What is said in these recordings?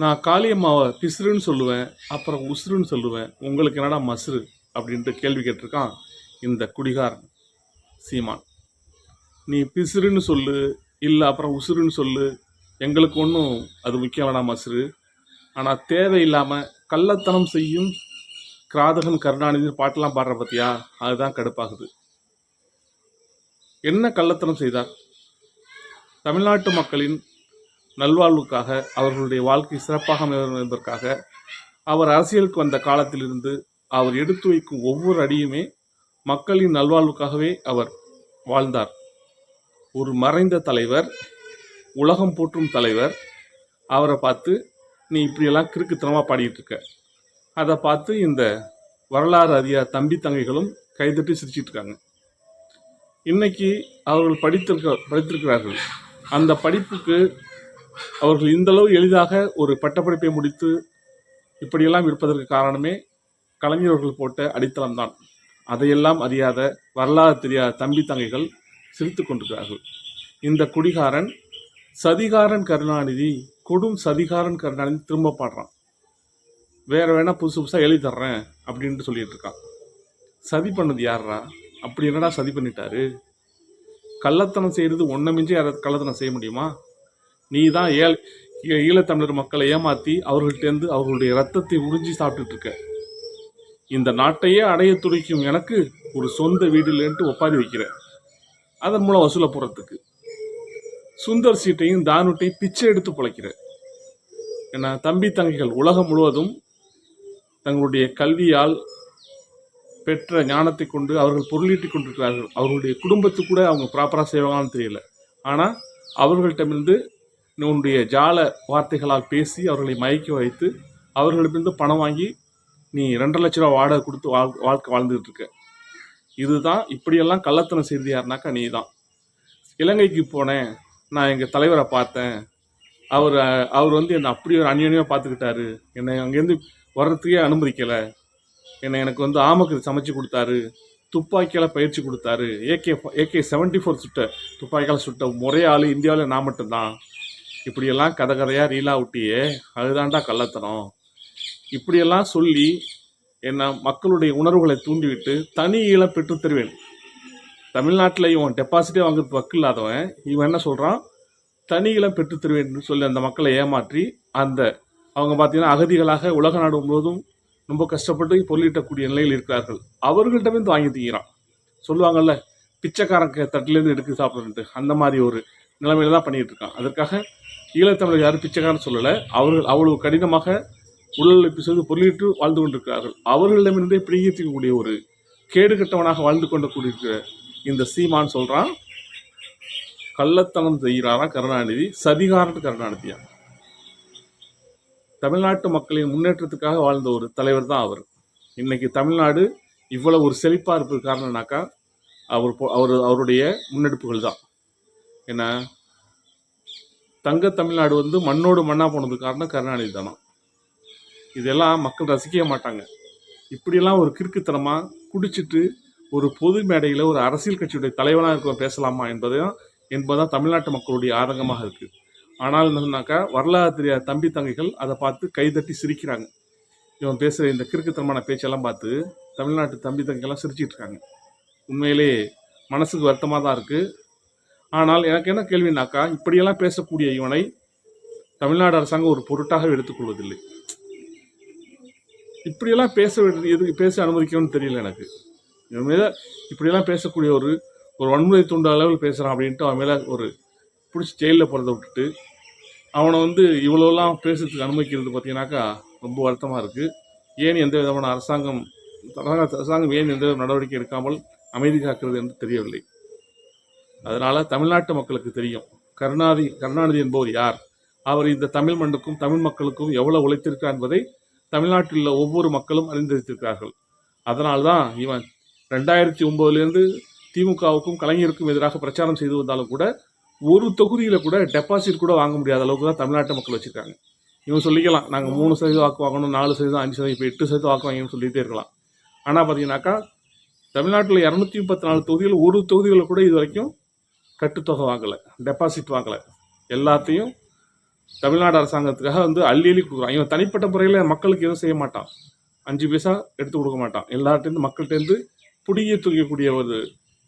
நான் காளியம்மாவை பிசுறுன்னு சொல்லுவேன் அப்புறம் உசுருன்னு சொல்லுவேன். உங்களுக்கு என்னடா மசுறு? அப்படின்ட்டு கேள்வி கேட்டிருக்கான் இந்த குடிகாரன் சீமான். நீ பிசுறுன்னு சொல்லு இல்லை அப்புறம் உசுருன்னு சொல்லு. எங்களுக்கு ஒன்றும் அது முக்கியம் வேணாம் மசுறு. ஆனால் தேவையில்லாமல் கள்ளத்தனம் செய்யும் கிராதகன் கருணாநிதி பாட்டெல்லாம் பாடுற பத்தியா? அதுதான் கடுப்பாகுது. என்ன கள்ளத்தனம் செய்தார்? தமிழ்நாட்டு மக்களின் நல்வாழ்வுக்காக அவர்களுடைய வாழ்க்கை சிறப்பாக அமையும் என்பதற்காக அவர் அரசியலுக்கு வந்த காலத்திலிருந்து அவர் எடுத்து வைக்கும் ஒவ்வொரு அடியுமே மக்களின் நல்வாழ்வுக்காகவே அவர் வாழ்ந்தார். ஒரு மறைந்த தலைவர் உலகம் போற்றும் தலைவர் அவரை பார்த்து நீ இப்படியெல்லாம் கிறுக்குத்தனமாக பாடிட்டு இருக்க. அதை பார்த்து இந்த வரலாறு அதிகார தம்பி தங்கைகளும் கைதட்டி சிரிச்சிட்டு இருக்காங்க. இன்னைக்கு அவர்கள் படித்திருக்க படித்திருக்கிறார்கள். அந்த படிப்புக்கு அவர்கள் இந்தளவு எளிதாக ஒரு பட்டப்படிப்பை முடித்து இப்படியெல்லாம் இருப்பதற்கு காரணமே கலைஞர்கள் போட்ட அடித்தளம்தான். அதையெல்லாம் அறியாத வரலாறு தெரியாத தம்பி தங்கைகள் சிரித்து கொண்டிருக்கிறார்கள். இந்த குடிகாரன் சதிகாரன் கருணாநிதி கொடும் சதிகாரன் கருணாநிதி திரும்ப பாடுறான். வேற வேணா புதுசு புதுசாக எழுதி தர்றேன் அப்படின்ட்டு சொல்லிட்டு இருக்கான். சதி பண்ணது யாரா அப்படி என்னடா சதி பண்ணிட்டாரு? கள்ளத்தனம் செய்கிறது ஒன்றை மிஞ்சி யாராவது கள்ளத்தனம் செய்ய முடியுமா? நீ தான் ஏழ் ஈழத்தமிழர் மக்களை ஏமாற்றி அவர்கள்ட்டேருந்து அவர்களுடைய ரத்தத்தை உறிஞ்சி சாப்பிட்டுட்டு இருக்க இந்த நாட்டையே அடைய துடிக்கும் எனக்கு ஒரு சொந்த வீடு இல்லைன்ட்டு ஒப்பாரி வைக்கிறேன். அதன் மூலம் வசூலை போகிறதுக்கு சுந்தர் சீட்டையும் தானுட்டையும் பிச்சை எடுத்து பிழைக்கிறேன். ஏன்னா தம்பி தங்கைகள் உலகம் முழுவதும் தங்களுடைய கல்வியால் பெற்ற ஞானத்தை கொண்டு அவர்கள் பொருளீட்டிக் கொண்டிருக்கிறார்கள். அவர்களுடைய குடும்பத்துக்கு கூட அவங்க ப்ராப்பராக செய்வாங்கன்னு தெரியல. ஆனால் அவர்கள்ட்டமிருந்து உன்னுடைய ஜால வார்த்தைகளால் பேசி அவர்களை மயக்கி வைத்து அவர்களிடமிருந்து பணம் வாங்கி நீ ரெண்டரை லட்ச ரூபா வாடகை கொடுத்து வாழ் வாழ்க்கை வாழ்ந்துகிட்டு இருக்க. இதுதான் இப்படியெல்லாம் கள்ளத்தனம் செய்து யாருனாக்கா நீ தான் இலங்கைக்கு போனேன். நான் எங்கள் தலைவரை பார்த்தேன். அவர் அவர் வந்து என்னை அப்படி ஒரு அந்யோன்யமாக பார்த்துக்கிட்டாரு. என்னை அங்கேருந்து வர்றதுக்கே அனுமதிக்கலை. என்னை எனக்கு வந்து ஆமக்கு சமைச்சு கொடுத்தாரு. துப்பாக்கியால் பயிற்சி கொடுத்தாரு. ஏகே ஏகே செவன்டி ஃபோர் சுட்ட துப்பாக்கியால் சுட்ட ஒரே ஆள் இந்தியாவில் நான் மட்டும்தான். இப்படியெல்லாம் கதை கதையாக ரீலா விட்டியே அதுதான்டா கள்ளத்தனம். இப்படியெல்லாம் சொல்லி என்ன மக்களுடைய உணர்வுகளை தூண்டிவிட்டு தனி ஈழம் பெற்று தருவேன். தமிழ்நாட்டில் இவன் டெபாசிட்டே வாங்குறது வக்கு இல்லாதவன். இவன் என்ன சொல்கிறான் தனி ஈழம் பெற்று தருவேன் சொல்லி அந்த மக்களை ஏமாற்றி அந்த அவங்க பார்த்தீங்கன்னா அகதிகளாக உலக நாடு முழுவதும் ரொம்ப கஷ்டப்பட்டு பொருளீட்டக்கூடிய நிலையில் இருக்கிறார்கள். அவர்கள்ட்டமே வந்து வாங்கி தீங்கிறான் சொல்லுவாங்கல்ல பிச்சைக்காரங்க தட்டிலேருந்து எடுத்து சாப்பிட்றது. அந்த மாதிரி ஒரு நிலைமையில தான் பண்ணிகிட்டு இருக்கான். அதற்காக ஈழத்தமிழர் யாரும் பிச்சைக்காரன் சொல்லலை. அவர்கள் அவ்வளவு கடினமாக உடல் உழைப்பு செய்து பொருளீட்டு வாழ்ந்து கொண்டிருக்கிறார்கள். அவர்களிடமிருந்தே பிரியத்திக்கக்கூடிய ஒரு கேடு கட்டவனாக வாழ்ந்து கொண்டு கூடியிருக்கிற இந்த சீமான் சொல்கிறான் கள்ளத்தனம் செய்கிறாராம் கருணாநிதி சதிகாரன் கருணாநிதியா தமிழ்நாட்டு மக்களின் முன்னேற்றத்துக்காக வாழ்ந்த ஒரு தலைவர் தான் அவர். இன்னைக்கு தமிழ்நாடு இவ்வளவு ஒரு செழிப்பாக இருப்பது காரணம்னாக்கா அவர் அவர் அவருடைய முன்னெடுப்புகள் தான். என்ன தங்க தமிழ்நாடு வந்து மண்ணோடு மண்ணாக போனது காரணம் கருணாநிதி தானா. இதெல்லாம் மக்கள் ரசிக்கவே மாட்டாங்க. இப்படியெல்லாம் ஒரு கிறுக்குத்தனமாக குடிச்சிட்டு ஒரு பொது மேடையில் ஒரு அரசியல் கட்சியுடைய தலைவனாக இருக்க பேசலாமா என்பதுதான் என்பதுதான் தமிழ்நாட்டு மக்களுடைய ஆதங்கமாக இருக்குது ஆனால் என்னன்னாக்கா வரலாறு தெரியாத தம்பி தங்கைகள் அதை பார்த்து கைதட்டி சிரிக்கிறாங்க. இவன் பேசுகிற இந்த கிறுக்குத்தனமான பேச்செல்லாம் பார்த்து தமிழ்நாட்டு தம்பி தங்கைகள்லாம் சிரிச்சிட்டு இருக்காங்க. உண்மையிலே மனசுக்கு வருத்தமாக தான் இருக்குது ஆனால் எனக்கு என்ன கேள்வினாக்கா இப்படியெல்லாம் பேசக்கூடிய இவனை தமிழ்நாடு அரசாங்கம் ஒரு பொருட்டாக எடுத்துக்கொள்வதில்லை இப்படியெல்லாம் பேச வேண்டியது எதுக்கு பேச அனுமதிக்கணும்னு தெரியல எனக்கு. இவன் மேலே இப்படியெல்லாம் பேசக்கூடிய ஒரு ஒரு வன்முறை தூண்ட அளவில் பேசுகிறான் அப்படின்ட்டு அவன் மேலே ஒரு பிடிச்சி ஜெயிலில் போகிறத விட்டுட்டு அவனை வந்து இவ்வளோலாம் பேசுறதுக்கு அனுமதிக்கிறது பார்த்தீங்கன்னாக்கா ரொம்ப வருத்தமாக இருக்குது ஏன் எந்த விதமான அரசாங்கம் அரசாங்கம் ஏன் எந்த நடவடிக்கை எடுக்காமல் அமைதி காக்கிறது என்று தெரியவில்லை. அதனால் தமிழ்நாட்டு மக்களுக்கு தெரியும். கருணாநிதி கருணாநிதி என்பவர் யார்? அவர் இந்த தமிழ் மண்ணுக்கும் தமிழ் மக்களுக்கும் எவ்வளோ உழைத்திருக்கார் என்பதை தமிழ்நாட்டில் உள்ள ஒவ்வொரு மக்களும் அறிந்திருக்கிறார்கள். அதனால்தான் இவன் ரெண்டாயிரத்தி ஒம்போதுலேருந்து திமுகவுக்கும் கலைஞருக்கும் எதிராக பிரச்சாரம் செய்து வந்தாலும் கூட ஒரு தொகுதியில் கூட டெபாசிட் கூட வாங்க முடியாத அளவுக்கு தான் தமிழ்நாட்டு மக்கள் வச்சுருக்காங்க. இவன் சொல்லிக்கலாம் நாங்கள் மூணு சதவீதம் வாக்கு வாங்கணும் நாலு சதவீதம் அஞ்சு சதவீதம் இப்போ எட்டு சதவீதம் வாக்கு வாங்கணும்னு சொல்லிகிட்டே இருக்கலாம். ஆனால் பார்த்தீங்கன்னாக்கா தமிழ்நாட்டில் இரநூத்தி முப்பத்தி நாலு தொகுதிகள் ஒரு தொகுதிகளில் கூட இது வரைக்கும் கட்டுத்தொகை வாங்கலை டெபாசிட் வாங்கலை. எல்லாத்தையும் தமிழ்நாடு அரசாங்கத்துக்காக வந்து அள்ளி அள்ளி கொடுக்குறான். இவன் தனிப்பட்ட முறையில் மக்களுக்கு எதுவும் செய்ய மாட்டான். அஞ்சு பைசா எடுத்து கொடுக்க மாட்டான். எல்லார்ட்டேருந்து மக்கள்கிட்டேருந்து புடிய தூக்கக்கூடிய ஒரு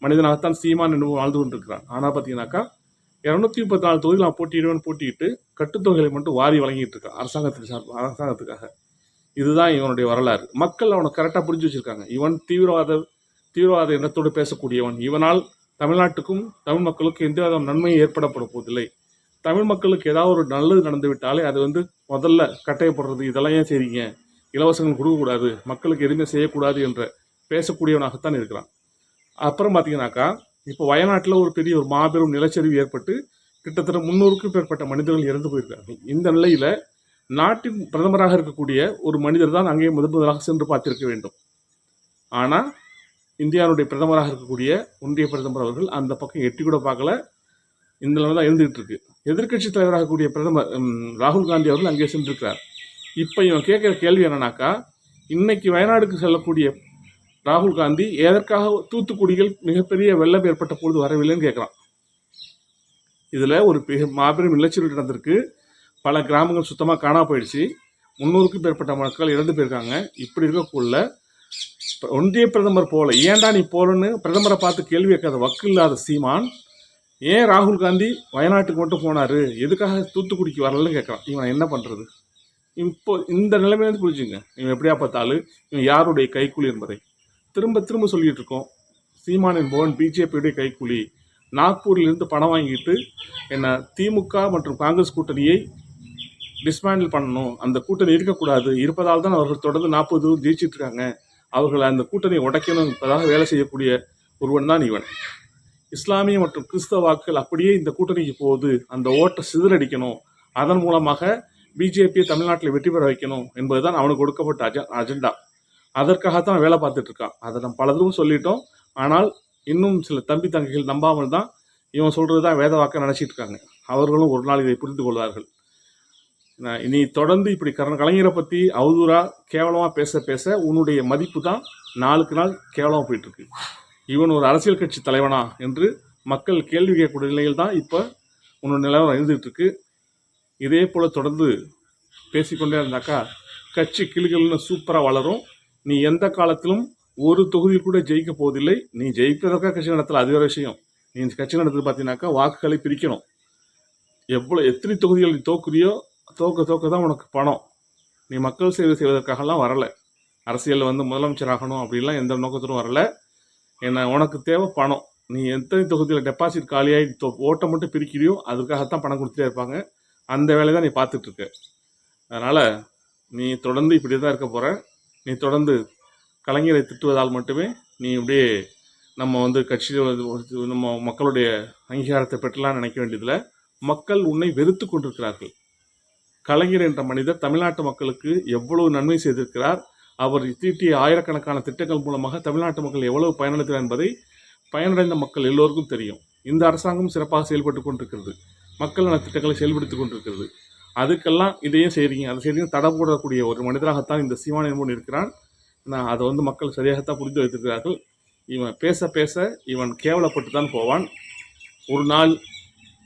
மனிதனாகத்தான் சீமான் என்று வாழ்ந்து கொண்டிருக்கிறான். ஆனால் பார்த்தீங்கன்னாக்கா இரநூத்தி முப்பத்தி நாலு தொகுதியில் நான் போட்டியிடுவேன் போட்டியிட்டு கட்டுத்தொகைகளை மட்டும் வாரி வழங்கிட்டு இருக்கான் அரசாங்கத்துக்கு சார்பு அரசாங்கத்துக்காக. இதுதான் இவனுடைய வரலாறு. மக்கள் அவனை கரெக்டாக புரிஞ்சு வச்சிருக்காங்க. இவன் தீவிரவாத தீவிரவாத எண்ணத்தோடு பேசக்கூடியவன். இவனால் தமிழ்நாட்டுக்கும் தமிழ் மக்களுக்கும் எந்த வித நன்மையும் ஏற்படப்பட போவதில்லை. தமிழ் மக்களுக்கு ஏதாவது ஒரு நல்லது நடந்துவிட்டாலே அது வந்து முதல்ல கட்டையப்படுறது. இதெல்லாம் ஏன் செய்றீங்க? இலவசங்கள் கொடுக்கக்கூடாது. மக்களுக்கு எதுவுமே செய்யக்கூடாது என்ற பேசக்கூடியவனாகத்தான் இருக்கிறான். அப்புறம் பார்த்தீங்கன்னாக்கா இப்போ வயநாட்டில் ஒரு பெரிய ஒரு மாபெரும் நிலச்சரிவு ஏற்பட்டு கிட்டத்தட்ட முன்னூறுக்கும் மேற்பட்ட மனிதர்கள் இறந்து போயிருக்கார்கள் இந்த நிலையில் நாட்டின் பிரதமராக இருக்கக்கூடிய ஒரு மனிதர் தான் அங்கே முதன் முதலாக சென்று பார்த்திருக்க வேண்டும். ஆனால் இந்தியாவுடைய பிரதமராக இருக்கக்கூடிய ஒன்றிய பிரதமர் அவர்கள் அந்த பக்கம் எட்டி கூட பார்க்கல. இந்த நிலைமை தான் இருந்துகிட்டு இருக்கு. எதிர்க்கட்சி தலைவராக கூடிய பிரதமர் ராகுல் காந்தி அவர்கள் அங்கே சென்றிருக்கிறார். இப்போ இவன் கேட்குற கேள்வி என்னன்னாக்கா இன்னைக்கு வயநாடுக்கு செல்லக்கூடிய ராகுல் காந்தி எதற்காக தூத்துக்குடியில் மிகப்பெரிய வெள்ளம் ஏற்பட்ட பொழுது வரவில்லைன்னு கேட்குறான் இதில் ஒரு மிக மாபெரும் நிலச்சரிவு நடந்திருக்கு. பல கிராமங்கள் சுத்தமாக காணாம போயிடுச்சு. முந்நூறுக்கும் மேற்பட்ட மக்கள் இறந்து போயிருக்காங்க. இப்படி இருக்கக்குள்ள ஒன்றிய பிரதமர் போல. ஏன்டா நீ போலன்னு பிரதமரை பார்த்து கேள்வி கேட்காத வக்கு இல்லாத சீமான். ஏன் ராகுல் காந்தி வயநாட்டுக்கு மட்டும் போனாரு? எதுக்காக தூத்துக்குடிக்கு வரலன்னு கேட்குறான். இவன் என்ன பண்ணுறது இப்போ இந்த நிலைமையிலேருந்து புரிஞ்சுங்க. இவன் எப்படியா பார்த்தாலும் இவன் யாருடைய கைக்கூலி என்பதை. திரும்ப திரும்ப சொல்லிகிட்டு இருக்கோம். சீமான் என்பவன் பிஜேபியுடைய கைக்கூலி. நாக்பூரிலிருந்து பணம் வாங்கிட்டு என்னை திமுக மற்றும் காங்கிரஸ் கூட்டணியை டிஸ்மேண்டில் பண்ணணும். அந்த கூட்டணி இருக்கக்கூடாது. இருப்பதால் தான் அவர்கள் தொடர்ந்து நாற்பது ஜெயிச்சிட்டு இருக்காங்க. அவர்கள் அந்த கூட்டணியை உடைக்கணும் என்பதாக வேலை செய்யக்கூடிய ஒருவன் தான் இவன். இஸ்லாமிய மற்றும் கிறிஸ்தவ வாக்குகள் அப்படியே இந்த கூட்டணிக்கு போகுது. அந்த ஓட்டை சிதறடிக்கணும். அதன் மூலமாக பிஜேபியை தமிழ்நாட்டில் வெற்றி பெற வைக்கணும் என்பதுதான் அவனுக்கு கொடுக்கப்பட்ட அஜ அஜெண்டா. அதற்காகத்தான் வேலை பார்த்துட்டு இருக்கான். அதை நம்ம பலதும் சொல்லிட்டோம். ஆனால் இன்னும் சில தம்பி தங்கைகள் நம்பாமல் தான் இவன் சொல்றது தான் வேத வாக்க நினைச்சிட்டு இருக்காங்க. அவர்களும் ஒரு நாள் இதை புரிந்து கொள்வார்கள். நீ தொடர்ந்து இப்படி கர கலைஞரை பற்றி அவதூறா கேவலமாக பேச பேச உன்னுடைய மதிப்பு தான் நாளுக்கு நாள் கேவலமாக போயிட்டுருக்கு. இவன் ஒரு அரசியல் கட்சி தலைவனா என்று மக்கள் கேள்வி கேட்கக்கூடிய நிலையில் தான் இப்போ உன்னோட நிலவரம் இருந்துகிட்ருக்கு இதே போல் தொடர்ந்து பேசிக்கொண்டே இருந்தாக்கா கட்சி கிளிகள்னு சூப்பராக வளரும். நீ எந்த காலத்திலும் ஒரு தொகுதியில் கூட ஜெயிக்க போவதில்லை. நீ ஜெயிப்பதற்காக கட்சி நடத்தல அது வேறு விஷயம். நீ இந்த கட்சி நடத்துறது பார்த்தீங்கன்னாக்கா வாக்குகளை பிரிக்கணும். எவ்வளோ எத்தனை தொகுதிகள் நீ தோக்குறியோ தோக்க தோக்க தான் உனக்கு பணம். நீ மக்கள் சேவை செய்வதற்காகலாம் வரலை. அரசியலில் வந்து முதலமைச்சர் ஆகணும் அப்படிலாம் எந்த நோக்கத்திலும் வரல. என்ன உனக்கு தேவை பணம். நீ எத்தனை தொகுதியில் டெபாசிட் காலியாகி தொ- ஓட்டை மட்டும் பிரிக்கிறியோ அதுக்காகத்தான் பணம் கொடுத்துட்டே இருப்பாங்க. அந்த வேலையை தான் நீ பார்த்துட்ருக்க. அதனால் நீ தொடர்ந்து இப்படி தான் இருக்க போகிற நீ தொடர்ந்து கலைஞரை திட்டுவதால் மட்டுமே நீ இப்படியே நம்ம வந்து கட்சியில் நம்ம மக்களுடைய அங்கீகாரத்தை பெற்றலாம் நினைக்க வேண்டியதில்லை. மக்கள் உன்னை வெறுத்து கொண்டிருக்கிறார்கள். கலைஞர் என்ற மனிதர் தமிழ்நாட்டு மக்களுக்கு எவ்வளவு நன்மை செய்திருக்கிறார் அவர் தீட்டிய ஆயிரக்கணக்கான திட்டங்கள் மூலமாக தமிழ்நாட்டு மக்கள் எவ்வளவு பயனடைந்தார் என்பதை பயனடைந்த மக்கள் எல்லோருக்கும் தெரியும். இந்த அரசாங்கம் சிறப்பாக செயல்பட்டு கொண்டிருக்கிறது. மக்கள் நல திட்டங்களை செயல்படுத்திக் கொண்டிருக்கிறது. அதுக்கெல்லாம் இதையும் செய்கிறீங்க அதை செய்கிறீங்க தடை போடக்கூடிய ஒரு மனிதராகத்தான் இந்த சீமான் என்பவன் இருக்கிறான். நான் அதை வந்து மக்கள் சரியாகத்தான் புரிந்து வைத்திருக்கிறார்கள். இவன் பேச பேச இவன் கேவலப்பட்டு தான் போவான். ஒரு நாள்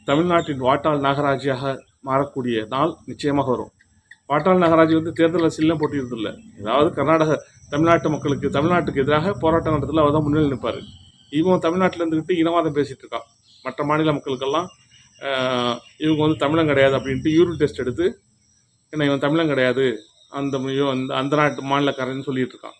தமிழ்நாட்டின் வாட்டாள் நாகராஜியாக மாறக்கூடிய நாள் நிச்சயமாக வரும். வாட்டாள் நகராட்சி வந்து தேர்தல் அரசியலாம் போட்டியிருந்தில்ல ஏதாவது கர்நாடக தமிழ்நாட்டு மக்களுக்கு தமிழ்நாட்டுக்கு எதிராக போராட்டம் நடத்தல அவர் தான் முன்னிலை நிற்பார். இவன் தமிழ்நாட்டில் இருந்துக்கிட்டு இனவாதம் பேசிகிட்டு இருக்கான். மற்ற மாநில மக்களுக்கெல்லாம் இவங்க வந்து தமிழன் கிடையாது அப்படின்ட்டு யூரின் டெஸ்ட் எடுத்து என்ன இவன் தமிழன் கிடையாது? அந்த அந்த அந்த நாட்டு மாநிலக்காரன்னு சொல்லிகிட்டு இருக்கான்.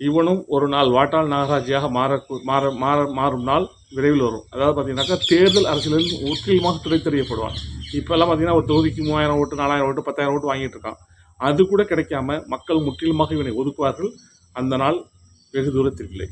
இவனும் ஒரு நாள் வாட்டாள் நாகராஜியாக மாற மாற மாற மாறும் நாள் விரைவில் வரும். அதாவது பார்த்தீங்கன்னாக்கா தேர்தல் அரசியலில் முற்றிலுமாக துறை தெரியப்படுவான் இப்போல்லாம் பார்த்தீங்கன்னா ஒரு தொகுதிக்கு மூவாயிரம் ஓட்டு நாலாயிரம் ஓட்டு பத்தாயிரம் ஓட்டு வாங்கிட்டு இருக்கான். அது கூட கிடைக்காம மக்கள் முற்றிலுமாக இவனை ஒதுக்குவார்கள். அந்த நாள் வெகு தூரத்தில் இல்லை